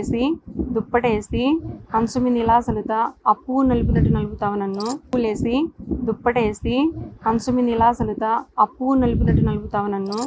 వేసి దుప్పటేసి కంచు నిలాసలుత ఇలా సలుతా ఆ పువ్వు నలుపునట్టు నలుపుతావు నన్ను. పూలేసి దుప్పటేసి కంచు నిలాసలుత ఇలా సలుతా ఆ పువ్వు నలుపునట్టు నలుపుతావు నన్ను.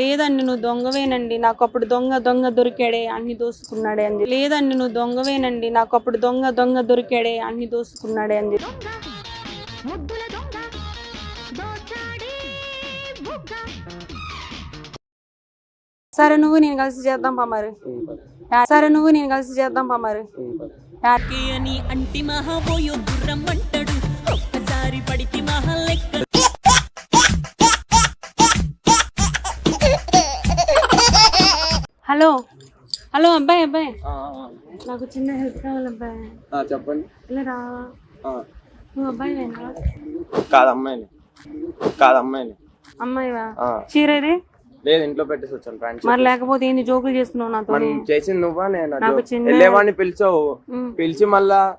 లేదండి నువ్వు దొంగవేనండి. నాకు అప్పుడు దొంగ దొంగ దొరికాడే అన్ని దోసుకున్నాడే అంది. లేదండి నువ్వు దొంగవేనండి. నాకు అప్పుడు దొంగ దొంగ దొరికాడే అన్ని దోసుకున్నాడే అంది. సరే నువ్వు నేను కలిసి చేద్దాం పా మరి. సరే నువ్వు నేను కలిసి చేద్దాం పా మరి. కే అని అంటి మహాబోయో గుర్రం అంటాడు. ఒక్కసారి పడితి మహా లెక్క. హలో. హలో అబ్బాయి అబ్బాయి. నాకు చిన్న హెల్ప్ కావాలి అబ్బాయి. చెప్పండి. ఇలా రా. నువ్వు అబ్బాయివేనా కాదు అమ్మాయిని. కాదు అమ్మాయిని. అమ్మాయివా? ఆ. లేదు ఇంట్లో పెట్టేసి వచ్చాను ప్యాంట్ మరి లేకపోతే ఏంది జోకులు చేస్తున్నావు నాతో? మనం చేసింది నువ్వా నేను? చిన్న- వెళ్ళేవాడిని పిలిచావు. పిలిచి మళ్ళా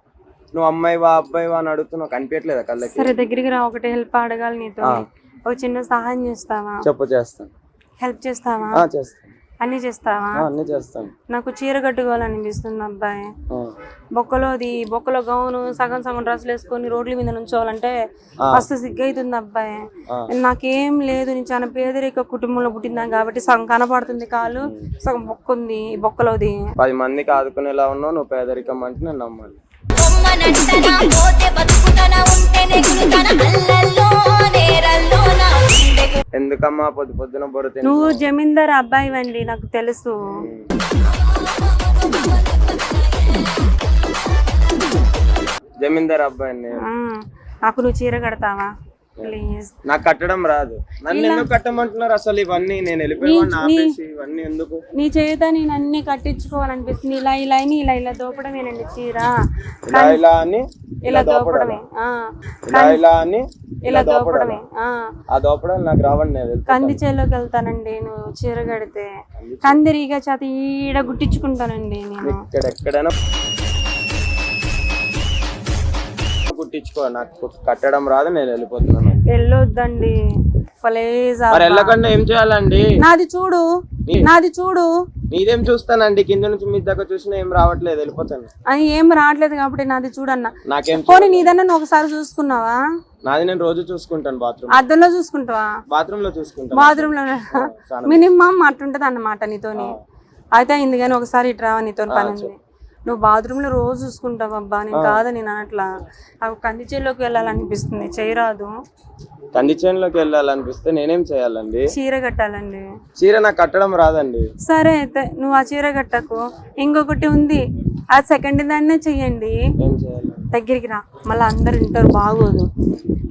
నువ్వు అమ్మాయివా అబ్బాయివా అని అడుగుతున్నావు కనిపించలేదా కళ్ళకి? సరే దగ్గరికి రా ఒకటే హెల్ప్ అడగాలి నీతో. ఒక చిన్న సహాయం చేస్తావా? చెప్పు చేస్తాను. హెల్ప్ చేస్తావా? ఆ, చేస్తాను. అన్ని చేస్తావా? ఆ, అన్నీ చేస్తాను నాకు చీర కట్టుకోవాలనిపిస్తుంది అబ్బాయి. బొక్కలోది బొక్కలో గౌను సగం సగం డ్రెస్సులు వేసుకొని రోడ్ల మీద నుంచోవాలంటే మస్తు సిగ్గైతుంది అబ్బాయి. నాకేం లేదు నేను చాలా పేదరిక కుటుంబంలో పుట్టినా కాబట్టి సగం కనపడుతుంది కాలు సగం బొక్క ఉంది ఈ బొక్కలోది. పది మందికి ఆదుకునేలా ఉన్నావు నువ్వు పేదరికం అంటే నేను నమ్మాలి. ఎందుకమ్మా పొద్దు పొద్దున తిని నువ్వు జమీందార్ అబ్బాయి అండి నాకు తెలుసు. జమీందార్ అబ్బాయిని. ఆ, నాకు నువ్వు చీర కడతావా? ప్లీజ్. నాకు కట్టడం రాదు. నన్ను ఎందుకు కట్టమంటున్నారు అసలు ఇవన్నీ? నేను వెళ్ళిపోయేవాడిని ఆపేసి ఇవన్నీ ఎందుకు? నీ చేత నేను అన్ని కట్టించుకోవాలనిపిస్తుంది. ఇలా ఇలా అని ఇలా ఇలా దోపడమేనండి చీర. ఇలా ఇలా అని ఇలా దోపడమే. ఆ, ఇలా ఇలా అని ఇలా దోపడమే. ఆ. దోపడాలు నాకు రావండి. కంది చేలోకి వెళ్తానండి నువ్వు చీర కడితే. కందిరీగా చేత ఈడ గుట్టించుకుంటానండి నేను. ఇక్కడ ఎక్కడైనా కుట్టించుకో నాకు కట్టడం రాదు నేను వెళ్ళిపోతున్నాను. వెళ్ళొద్దండి. ప్లీజ్ వెళ్ళకుండా ఏం చేయాలండి? నాది చూడు. నాది చూడు. మీదేం చూస్తానండి? కింద నుంచి మీ దగ్గర చూసినా ఏం రావట్లేదు వెళ్ళిపోతాను. అని ఏం రావట్లేదు కాబట్టి నాది చూడన్న. నాకేం పోనీ నీదన్నా నువ్వు ఒకసారి చూసుకున్నావా? నాది నేను రోజు చూసుకుంటాను బాత్రూమ్ అద్దంలో చూసుకుంటావా? బాత్రూమ్లో చూసుకుంటాను బాత్రూమ్. లో మినిమం అట్టుంటది అన్నమాట నీతోని అయితే అయింది కానీ ఒకసారి ఇటు రావా నీతో పని ఉంది నువ్వు బాత్రూమ్లో రోజు చూసుకుంటావు అబ్బా నేను కాదని నేను అనట్లా. నాకు కంది చేలోకి వెళ్ళాలనిపిస్తుంది చేయరాదు. కంది చేనులోకి వెళ్ళాలనిపిస్తే నేనేం చేయాలండి? చీర కట్టాలండి. చీర నాకు కట్టడం రాదండి. సరే అయితే నువ్వు ఆ చీర కట్టకు. ఇంకొకటి ఉంది ఆ సెకండ్ దాన్నే చెయ్యండి. ఏం చేయాలి? దగ్గరికి రా. మళ్ళీ అందరు వింటారు బాగోదు.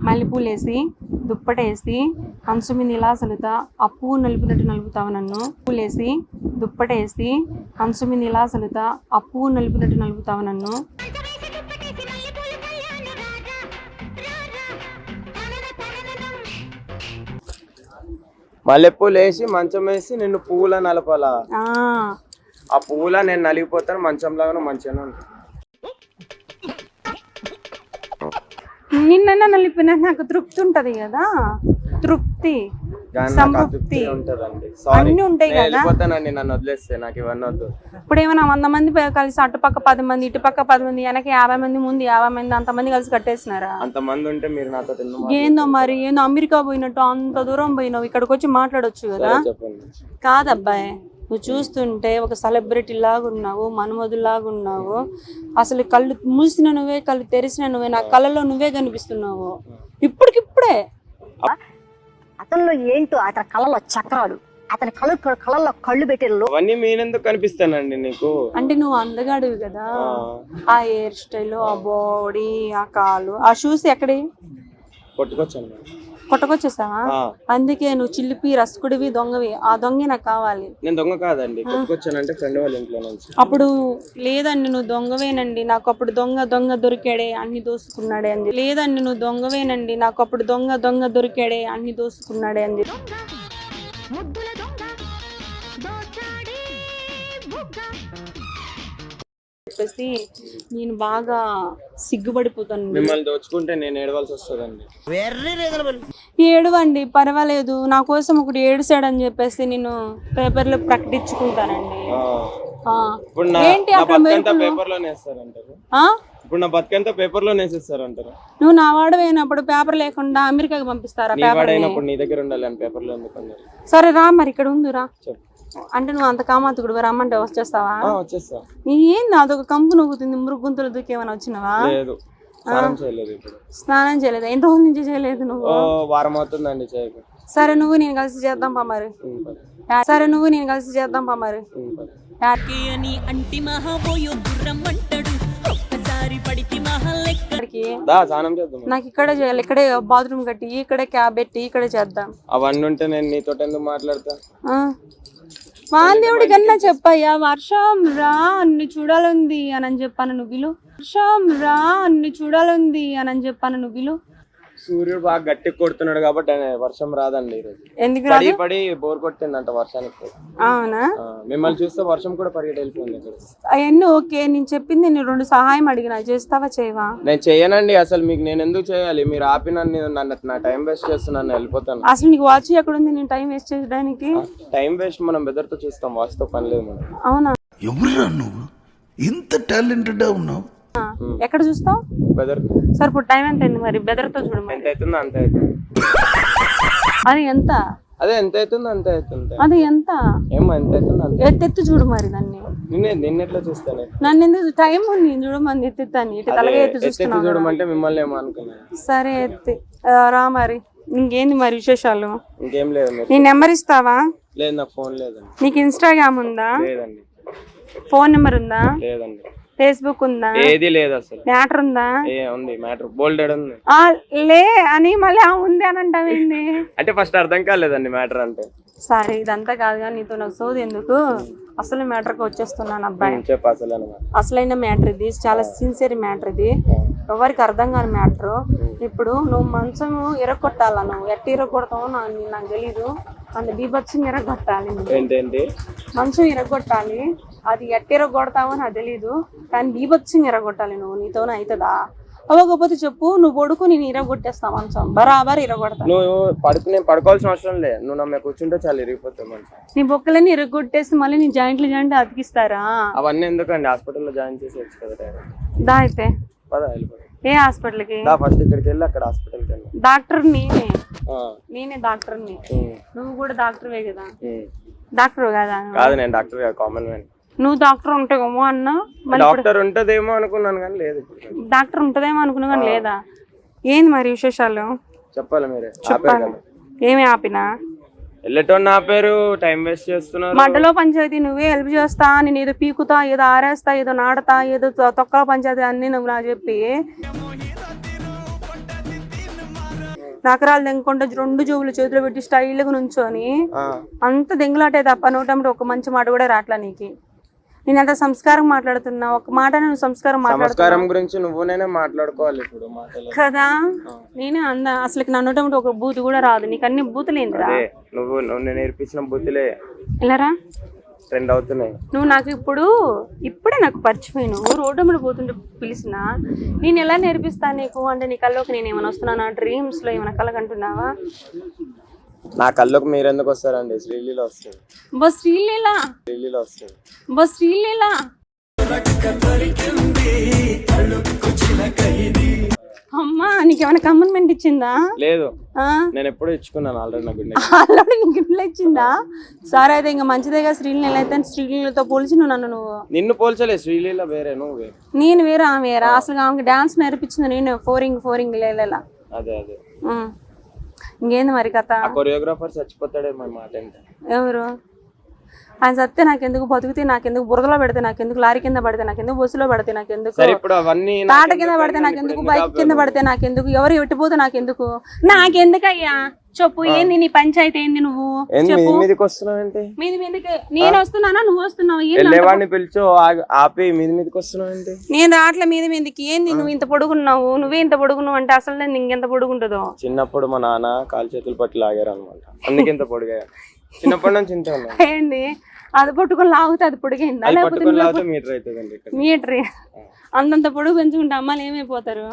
మల్లెపూలు వేసి దుప్పటేసి కంచు మీద ఇలా సలుతా ఆ పువ్వు నలుపునట్టు నలుపుతావు నన్ను. పూలేసి దుప్పటేసి కంచు మీద ఇలా సలుతా ఆ పువ్వు నలుపునట్టు నలుపుతావు నన్ను. మల్లెపూలు వేసి మంచం వేసి నిన్ను పువ్వుల నలపాలా. ఆ, పువ్వుల నేను నలిగిపోతాను మంచం లాగా మంచిగానే ఉంటాను. నిన్న నలిపినా నాకు తృప్తి ఉంటది కదా. తృప్తి సంతృప్తి. అన్నీ ఉంటాయి కదా. వెళ్ళిపోతానండి నన్ను వదిలేస్తే నాకు ఇవన్నీ వద్దు. ఇప్పుడు ఏమైనా వంద మంది కలిసి అటుపక్క పది మంది ఇటుపక్క పది మంది వెనక యాభై మంది ముందు యాభై మంది అంతమంది కలిసి కట్టేసినారా? అంతమంది ఉంటే మీరు నాతో ఏందో మరి ఏందో అమెరికా పోయినట్టు అంత దూరం పోయినావు ఇక్కడికి వచ్చి మాట్లాడొచ్చు కదా. కాదబ్బాయి. నువ్వు చూస్తుంటే ఒక సెలబ్రిటీ లాగా ఉన్నావు మన్మధులాగా ఉన్నావు. అసలు కళ్ళు మూసిన నువ్వే కళ్ళు తెరిచిన నువ్వే నా కళ్ళలో నువ్వే కనిపిస్తున్నావు. ఇప్పటికిప్పుడే. అతనిలో ఏంటో అతని కళ్ళలో చక్రాలు అతని కళ్ళు కళ్ళల్లో కళ్ళు పెట్టే లో- అవన్నీ మీనెందుకు కనిపిస్తానండి నీకు? అంటే నువ్వు అందగాడివి కదా. ఆ. హెయిర్ స్టైల్ ఆ బాడీ ఆ కాలు ఆ షూస్ ఎక్కడి? కొట్టుకొచ్చాను. కొట్టకొచ్చేసావా? అందుకే నువ్వు చిల్లిపి రసకుడివి దొంగవి. ఆ దొంగే నాకు కావాలి. నేను దొంగ కాదండి. కొట్టుకొచ్చానంటే ఫ్రెండ్ వాళ్ళ ఇంట్లో నుంచి. అప్పుడు లేదండి నువ్వు దొంగవేనండి. నాకు అప్పుడు దొంగ దొంగ దొరికాడే అన్ని దోసుకున్నాడే అంది. లేదండి నువ్వు దొంగవేనండి. నాకు అప్పుడు దొంగ దొంగ దొరికాడే అన్ని దోసుకున్నాడే అంది. ముద్దుల చెప్పేసి నేను బాగా సిగ్గుపడిపోతాను. మిమ్మల్ని దోచుకుంటే నేను ఏడవలసి వస్తుందండి. ఏడవండి పర్వాలేదు. నా కోసం ఒకటి ఏడుసాడని చెప్పేసి నేను పేపర్లో ప్రకటించుకుంటానండి. ఇప్పుడు నా ఏంటి అక్కడ? పేపర్లోనే వేస్తారంటారు. ఆ? ఇప్పుడు నా బతుకంతా పేపర్లోనే నువ్వు నా వాడు అయినప్పుడు పేపర్ లేకుండా అమెరికాకి పంపిస్తారా పేపర్ నీ దగ్గర ఉండాలి అని పేపర్లో? సరే రా మరి ఇక్కడ ఉందిరా. చెప్పు. అంటే నువ్వు అంత కామాతుకుడు రమ్మంటే వచ్చేస్తావా? ఆ, వచ్చేస్తా. నీ ఏంది అదొక కంపు నవ్వుతుంది మృగుంతులు దూకేమైనా వచ్చినావా? లేదు. స్నానం చేయలేదు ఇప్పుడు. స్నానం చేయలేదు? ఎన్ని రోజుల నుంచి చేయలేదు నువ్వు? ఓ వారం అవుతుందండి చేయకు. సరే నువ్వు నేను కలిసి చేద్దాం పా మరి. ఉమ్, పద. సరే నువ్వు నేను కలిసి చేద్దాం పా మరి. ఉమ్, పద. కే అని అంటి మహాబోయో గుర్రం అంటాడు. ఒక్కసారి స్నానం చేద్దాం. నాకు ఇక్కడే చేయాలి. ఇక్కడే బాత్రూమ్ కట్టి ఇక్కడే క్యాబ్ పెట్టి ఇక్కడే చేద్దాం. అవన్నీ ఉంటే నేను నీతో ఎందుకు మాట్లాడతా? ఆ. వాందేవుడి కన్నా చెప్పయ్యా? వర్షం రా నిన్ను చూడాలంది అని అని చెప్పాను నువ్వు విలు వర్షం రా నిన్ను చూడాలంది అని అని చెప్పాను నువ్వు విలు సూర్యుడు బాగా గట్టి కొడుతున్నాడు కాబట్టి ఆయన వర్షం రాదండి ఈరోజు ఎందుకు పడి రాదు? పడి బోర్ కొట్టిందంట వర్షానికి. అవునా? మిమ్మల్ని చూస్తే వర్షం కూడా పరిగెట్టి వెళ్ళిపోయింది అవన్నీ ఓకే నేను చెప్పింది నేను రెండు సహాయం అడిగినా. చేస్తావా చేయవా? నేను చేయనండి అసలు మీకు నేను ఎందుకు చేయాలి? మీరు ఆపిన నేను నన్ను నా టైం వేస్ట్ చేస్తున్నాను వెళ్ళిపోతాను. అసలు నీకు వాచ్ ఎక్కడ ఉంది నేను టైం వేస్ట్ చేయడానికి? టైం వేస్ట్ మనం బెదర్తో చూస్తాం వాస్తవ పని లేదు అవునా? ఎవరురా నువ్వు? ఇంత టాలెంటెడ్ ఉన్నావు. ఎక్కడ చూస్తావు? బెదర్ సరే ఇప్పుడు టైం ఎంత అయింది మరి? బెదర్తో చూడు మరి. ఎంత అవుతుందో అంత అవుతుంది అది ఎంత? అదే ఎంత అవుతుందో అంత అవుతుంది అది ఎంత? ఏమో ఎంత అవుతుందో అంత ఎత్తెత్తు చూడు మరి దాన్ని నిన్నే నిన్న ఎట్లా చూస్తానే? నన్ను ఎందుకు టైం ఉంది చూడమని ఎత్తుతాను ఇటు తలగా ఎత్తి చూస్తున్నాను చూడమంటే మిమ్మల్ని ఏమో అనుకున్నాను సరే ఎత్తి. రా మరి. ఇంకేంది మరి విశేషాలు? ఇంకేం లేదు నీ నెంబర్ ఇస్తావా? లేదు నాకు ఫోన్ లేదండి. నీకు ఇన్స్టాగ్రామ్ ఉందా? లేదండి. ఫోన్ నెంబర్ ఉందా? లేదండి. ఫేస్బుక్ ఉందా? ఏది లేదు అసలు. మ్యాటర్ ఉందా? ఏ ఉంది మ్యాటర్. బోల్డెడ్ ఉంది? ఆ, లే అని మళ్ళీ ఆ ఉంది అని అంటావేంది అంటే ఫస్ట్ అర్థం కాలేదండి మ్యాటర్ అంటే. సరే ఇదంతా కాదు కానీ నీతో నాకు సోది ఎందుకు? అసలు మ్యాటర్కి వచ్చేస్తున్నాను అబ్బాయి. చెప్పు అసలు అనమాట అసలైన మ్యాటర్ ఇది చాలా సిన్సియర్ మ్యాటర్ ఇది. ఎవరికి అర్థం కాని మ్యాటర్. ఇప్పుడు నువ్వు మంచం ఎరగొట్టాలా నువ్వు? ఎట్ట ఎరగొడతావో నాకు నాకు తెలీదు. అంత బీభత్సం నువ్వు. ఏంటేంటి మంచం ఎరగొట్టాలి అది ఎట్ట ఎరగొడతావో నాకు తెలీదు కానీ బీభత్సం ఎరగొట్టాలి నువ్వు నీతోనే అవుతుందా అవ్వకపోతే చెప్పు నువ్వు పడుకు నేను ఇరగొట్టేస్తా మంచం బరాబర్ ఇరగొడతా. నువ్వు పడుకు నేను పడుకోవాల్సిన అవసరం లేదు నువ్వు నా మీద కూర్చుంటే చాలు ఇరిగిపోతావు మంచి. నీ బొక్కలన్నీ ఇరగొట్టేసి మళ్ళీ నీ జాయింట్లు జాయింట్ అతికిస్తారా? అవన్నీ ఎందుకండి? హాస్పిటల్లో జాయిన్ చేసి వచ్చు కదా. దా అయితే. ఏ హాస్పిటల్కి? ఫస్ట్ ఇక్కడికి వెళ్ళి అక్కడ హాస్పిటల్కి వెళ్ళి. డాక్టర్ నేనే. నేనే డాక్టర్ని ఉమ్, నువ్వు కూడా డాక్టర్వే కదా. డాక్టర్ కదా? కాదు నేను డాక్టర్ కామన్ మ్యాన్. నువ్వు డాక్టర్ ఉంటావేమో అన్నా డాక్టర్ ఉంటదేమో అనుకున్నాను కానీ లేదు. డాక్టర్ ఉంటుందేమో అనుకున్నా కానీ లేదా? ఏంది మరి విశేషాలు? చెప్పాలి మీరే. కదా ఏమి ఆపినా? వెళ్ళేటోని ఆపారు టైం వేస్ట్ చేస్తున్నారు. మడ్డలో పంచాయతీ నువ్వే హెల్ప్ చేస్తా నేను ఏదో పీకుతా ఏదో ఆరేస్తా ఏదో నాడతా ఏదో తొక్కల పంచాయతీ అన్ని నువ్వు నాకు చెప్పి. నకరాలు దెంగకుండా రెండు జోబులు చేతిలో పెట్టి స్టైల్గా నుంచొని అంత దెంగులాటే తప్ప నోటమ్మటి ఒక మంచి మాట కూడా రాట్లా నీకు. నేను అంత సంస్కారం మాట్లాడుతున్నా? ఒక మాట నువ్వు సంస్కారం మాట్లాడుతున్నా. గురించి నువ్వు నేనే మాట్లాడుకోవాలి ఇప్పుడు మాటలు. కదా? నేనే అంద అసలు నా నోటమ్మటి ఒక బూతు కూడా రాదు. నీకు అన్ని బూతులేందిరా? అదే నువ్వు నువ్వు నేను నేర్పించిన బుద్ధిలే వెళ్ళరా ట్రెండ్ అవుతున్నాయి. నువ్వు నాకు ఇప్పుడు ఇప్పుడే నాకు పరిచిపోయి నువ్వు రోడ్డు మీద పోతుంటే పిలిచిన నేను ఎలా నేర్పిస్తాను నీకు? అంటే నీ కల్లోకి నేను ఏమైనా వస్తున్నానా? డ్రీమ్స్లో ఏమైనా కలగంటున్నావా? నా కళ్ళకు మీరు ఎందుకు వస్తారండి? శ్రీలీల వస్తుంది. బస్ శ్రీలీల? శ్రీలీల వస్తుంది. బస్ శ్రీలీల? అమ్మా నీకేమైనా కమన్మెంట్ ఇచ్చిందా? లేదు. ఆ? నేను ఎప్పుడూ ఇచ్చుకున్నాను ఆల్రెడీ నా గుండె ఆల్రెడీ నీకు ఇంట్లో ఇచ్చిందా? సరే అయితే ఇంకా మంచిదేగా శ్రీలీల. అయితే శ్రీలీలతో పోల్చి నువ్వు నన్ను నువ్వు. నిన్ను పోల్చలే శ్రీలీల వేరే నువ్వు వేరే. నేను వేరే ఆమె వేరే. అసలు ఆమెకి డాన్స్ నేర్పించింది నేను ఫోరింగ్ ఫోరింగ్ లేలేలా అదే అదే. ఉమ్. ఇంకేంది మరి కథ ఆ కొరియోగ్రాఫర్ చచ్చిపోతాడే మన మాట ఏంటి ఎవరు ఆయన సత్తే నాకెందుకు? బతికితే నాకెందుకు? బురదలో పెడితే నాకెందుకు? లారీ కింద పడితే నాకెందుకు? బస్సులో పడితే నాకెందుకు? తాట కింద పడితే నాకెందుకు? బైక్ కింద పడితే నాకెందుకు? ఎవరు ఎట్టిపోతే నాకెందుకు? నాకెందుకయ్యా? చెప్పు ఏంది నీ పంచాయతీ ఏంది నువ్వు? మీది మీదకి. నేను వస్తున్నానా? నువ్వు వస్తున్నావు? పిలిచో ఆపి మీది మీదకి నేను రాట్ల మీద మీదకి. ఏంది నువ్వు ఇంత పొడుగున్నావు? నువ్వే ఇంత పొడుగున్నావు అంటే అసలు నేను ఇంకెంత పొడుగుంటుందో? చిన్నప్పుడు మా నాన్న కాలు చేతులు పట్టి లాగారు అనమాట అందుకే ఇంత పొడిగా చిన్నప్పటి నుంచి ఇంతే ఏంది? అది పట్టుకొని లాగితే అది పొడిగిందా లేకపోతే మీటర్ అవుతుందండి ఇక్కడ. మీటర్. అంతంత పొడుగు పెంచుకుంటే అమ్మాయిలు ఏమైపోతారు?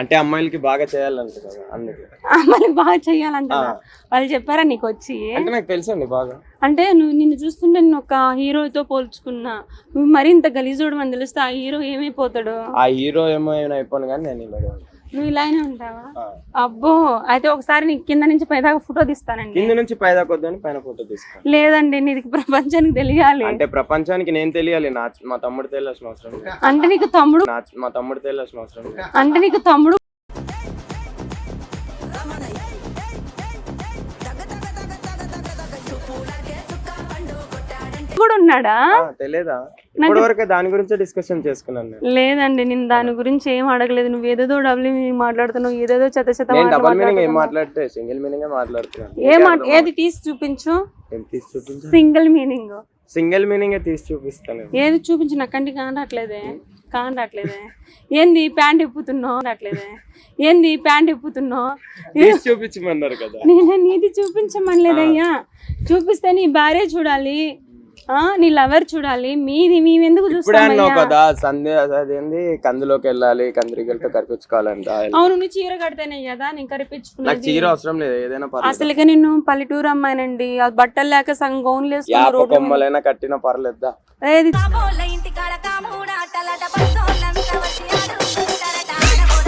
అంటే అమ్మాయిలకి బాగా చేయాలంట కదా అందుకే. అమ్మాయిలు బాగా చెయ్యాలంట వాళ్ళు చెప్పారా నీకు వచ్చి? అంటే నాకు తెలుసండి బాగా. అంటే నువ్వు నిన్ను చూస్తుంటే నేను ఒక హీరోతో పోల్చుకున్నా. నువ్వు మరీ ఇంత గలీజోడు అని తెలిస్తే ఆ హీరో ఏమైపోతాడు? ఆ హీరో ఏమో ఏమైనా అయిపోను కానీ నేను. నువ్వు ఇలానే ఉంటావా. అబ్బో అయితే ఒకసారి నీకు కింద నుంచి పైదాకా ఫోటో తీస్తానండి. కింద నుంచి పై దాకా వద్దని పైన ఫోటో తీసుకోండి లేదండి నీది ప్రపంచానికి తెలియాలి. అంటే ప్రపంచానికి నేను తెలియాలి నా మా తమ్ముడు తెలియాల్సిన అవసరం అంటే నీకు తమ్ముడు మా తమ్ముడు తెలియాల్సిన అవసరం అంటే నీకు తమ్ముడు కూడా ఉన్నాడా? తెలియదా ఇప్పటి వరకు దాని గురించే డిస్కషన్ చేసుకున్నాను నేను. లేదండి నేను దాని గురించి ఏం అడగలేదు. నువ్వు ఏదేదో డబ్బులు మాట్లాడుతున్నావు ఏదేదో చెత్త చెత్త డబల్ మీనింగ్ ఏం. మాట్లాడితే సింగిల్ మీనింగ్ మాట్లాడుతున్నాను. ఏ ఏది తీసి చూపించు? తీసి చూపించు? సింగిల్ మీనింగ్ సింగిల్ మీనింగ్ తీసి చూపిస్తాను ఏది చూపించు? నా కంటికి కానట్లేదే కానట్లేదే ఏంది ప్యాంట్ ఇప్పుతున్నావు రావట్లేదే ఏంది ప్యాంట్ ఇప్పుతున్నావు చూపించమన్నారు కదా. నేను నీది చూపించమనలేదయ్యా. చూపిస్తే నీ భార్య చూడాలి. నీ లవర్ చూడాలి. మీది మేము ఎందుకు ఇప్పుడే అన్నావు చూస్తామయ్యా కదా సందే అదేంది? కందులోకి వెళ్ళాలి కందిరిగలతో కరిపించుకోవాలంట. అవును నువ్వు చీర కడితేనే కదా నేను నాకు కరిపించుకున్నది చీర అవసరం లేదు ఏదైనా అసలుగా నిన్ను పల్లెటూరు అమ్మాయినండి. ఆ బట్టలు లేక సగం మీద- కొమ్మలైనా కట్టినా పర్లేదా ఏది?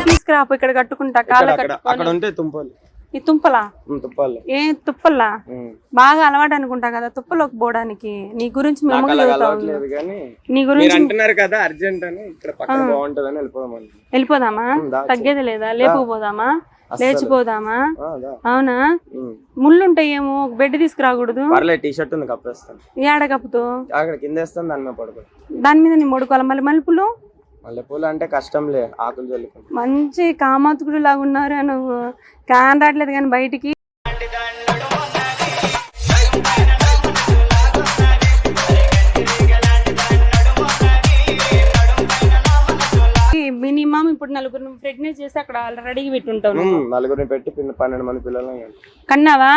తీసుకురాపు ఇక్కడ కట్టుకుంటా కాళ్ళ అక్కడ ఉంటే తుంపలు. ఈ తుంపలా? ఏ తుప్పల్లా. బాగా అలవాటు అనుకుంటా కదా తుప్పలోకి పోవడానికి. నీ గురించి మేము నీ గురించి అంటున్నారు కదా అర్జెంట్ అని ఇక్కడ పక్కన బాగుంటదని వెళ్ళిపోదామని. వెళ్ళిపోదామా? తగ్గేది లేదా? లేపుకుపోదామా? లేచిపోదామా. అవునా. ముళ్ళు ఉంటాయేమో ఒక బెడ్ తీసుకురాకూడదు. పర్లేదు టీ షర్ట్ ఉంది కప్పేస్తాను. ఏడ కప్పుతూ? అక్కడ కింద వేస్తాను దాని మీద పడుకో. దాని మీద నీ మొడుకోవాలి మళ్ళీ మలుపులు మల్లెపూలు అంటే కష్టంలే ఆకులు చల్లుకుంటా మంచి కామాతుకుడు లాగా ఉన్నారు నువ్వు? కాన్ రావట్లేదు కానీ బయటికి. మినిమం ఇప్పుడు నలుగురు ప్రెగ్నెంట్ చేసి అక్కడ రెడీగా పెట్టుంటావు నలుగురిని పెట్టి పిన్న- పన్నెండు మంది పిల్లలు కన్నావా?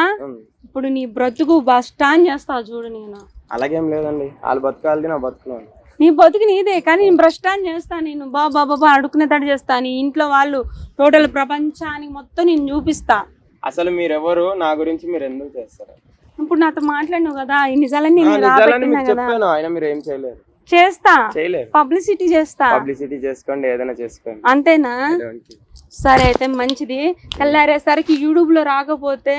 ఇప్పుడు నీ బ్రతుకు బస్ స్టాండ్ చేస్తావు చూడు నేను. అలాగేం లేదండి. వాళ్ళు బతకాలి నా బతుకున్నాను నీ బతుకు నీదే కానీ నేను బ్రష్ స్టాండ్ చేస్తా నేను బాబా బాబా అడుకునేటట్టు చేస్తా. నీ ఇంట్లో వాళ్ళు టోటల్ ప్రపంచానికి మొత్తం నేను చూపిస్తా. అసలు మీరెవరు? నా గురించి మీరు ఎందుకు చేస్తారు? ఇప్పుడు నాతో మాట్లాడినావు కదా ఈ నిజాలన్నీ ఆ, నేను నిజాలని రాబెట్టినా మీకు కదా? చెప్పాను ఆయన మీరు ఏం చేయలేరు. చేస్తా. చేయలేరు. పబ్లిసిటీ చేస్తా. పబ్లిసిటీ చేసుకోండి ఏదైనా చేసుకోండి. అంతేనా. సరే అయితే మంచిది. తెల్లారేసరికి యూట్యూబ్లో రాకపోతే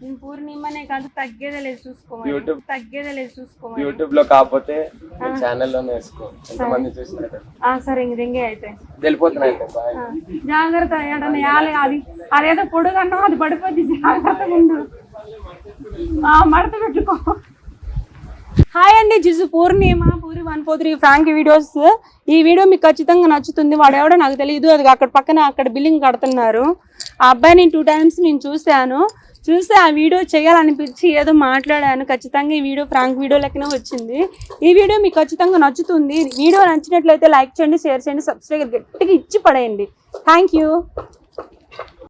నేను పూర్ణిమనే కాదు తగ్గేదే లేదు చూసుకోమని. యూట్యూబ్ తగ్గేదే లేదు చూసుకోమని. యూట్యూబ్లో కాకపోతే ఛానల్లోనే వేసుకో. ఎంతమంది చూసినట్టు ఆ, సరే ఇంక రింగే అయితే. వెళ్ళిపోతున్నాయి అయితే బాయ్. జాగ్రత్త ఏడన్నా యాలి అది అదేదో పొడుగన్నో అది పడిపోద్ది జాగ్రత్తగా ఉండు ఆ, మడత పెట్టుకో. హాయ్ అండి Jiju Purnima Puri one four three prank videos. ఈ వీడియో మీకు ఖచ్చితంగా నచ్చుతుంది. వాడు ఎవడో నాకు తెలియదు అది అక్కడ పక్కన అక్కడ బిల్లింగ్ కడుతున్నారు. ఆ అబ్బాయిని టూ టైమ్స్ నేను చూశాను. చూస్తే ఆ వీడియో చేయాలనిపించి ఏదో మాట్లాడాను. ఖచ్చితంగా ఈ వీడియో ఫ్రాంక్ వీడియో లెక్కనే వచ్చింది. ఈ వీడియో మీకు ఖచ్చితంగా నచ్చుతుంది. వీడియో నచ్చినట్లయితే లైక్ చేయండి షేర్ చేయండి సబ్స్క్రైబ్ గట్టిగా ఇచ్చి పడేయండి. Thank you